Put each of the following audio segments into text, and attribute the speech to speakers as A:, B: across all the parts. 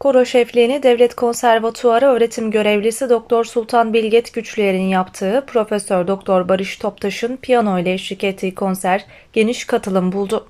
A: Koro şefliğini Devlet Konservatuarı öğretim görevlisi Doktor Sultan Bilget Güçlüer'in yaptığı Profesör Doktor Barış Toptaş'ın piyano ile eşlik ettiği konser geniş katılım buldu.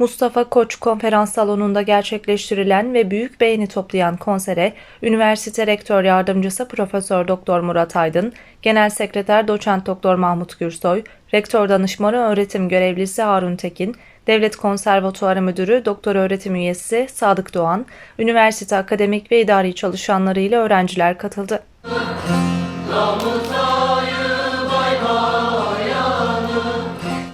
A: Mustafa Koç Konferans Salonu'nda gerçekleştirilen ve büyük beğeni toplayan konsere üniversite rektör yardımcısı Profesör Doktor Murat Aydın, Genel Sekreter Doçent Doktor Mahmut Gürsoy, Rektör Danışmanı Öğretim Görevlisi Harun Tekin, Devlet Konservatuarı Müdürü Doktor Öğretim Üyesi Sadık Doğan, üniversite akademik ve idari çalışanlarıyla öğrenciler katıldı.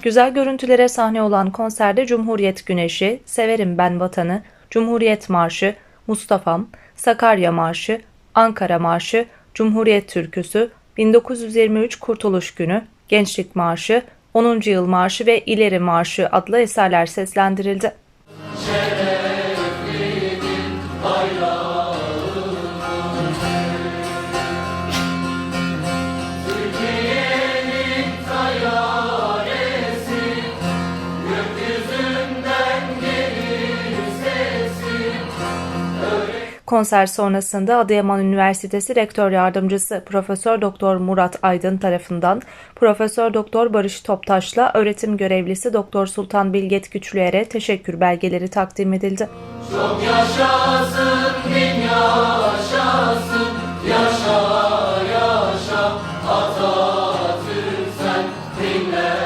A: Güzel görüntülere sahne olan konserde Cumhuriyet Güneşi, Severim Ben Vatanı, Cumhuriyet Marşı, Mustafa'm, Sakarya Marşı, Ankara Marşı, Cumhuriyet Türküsü, 1923 Kurtuluş Günü, Gençlik Marşı, 10. Yıl Marşı ve İleri Marşı adlı eserler seslendirildi. Konser sonrasında Adıyaman Üniversitesi Rektör Yardımcısı Profesör Doktor Murat Aydın tarafından Profesör Doktor Barış Toptaş'la öğretim görevlisi Doktor Sultan Bilget Güçlüer'e teşekkür belgeleri takdim edildi.
B: Çok yaşasın, bin yaşasın, yaşa yaşa Atatürk sen dinle.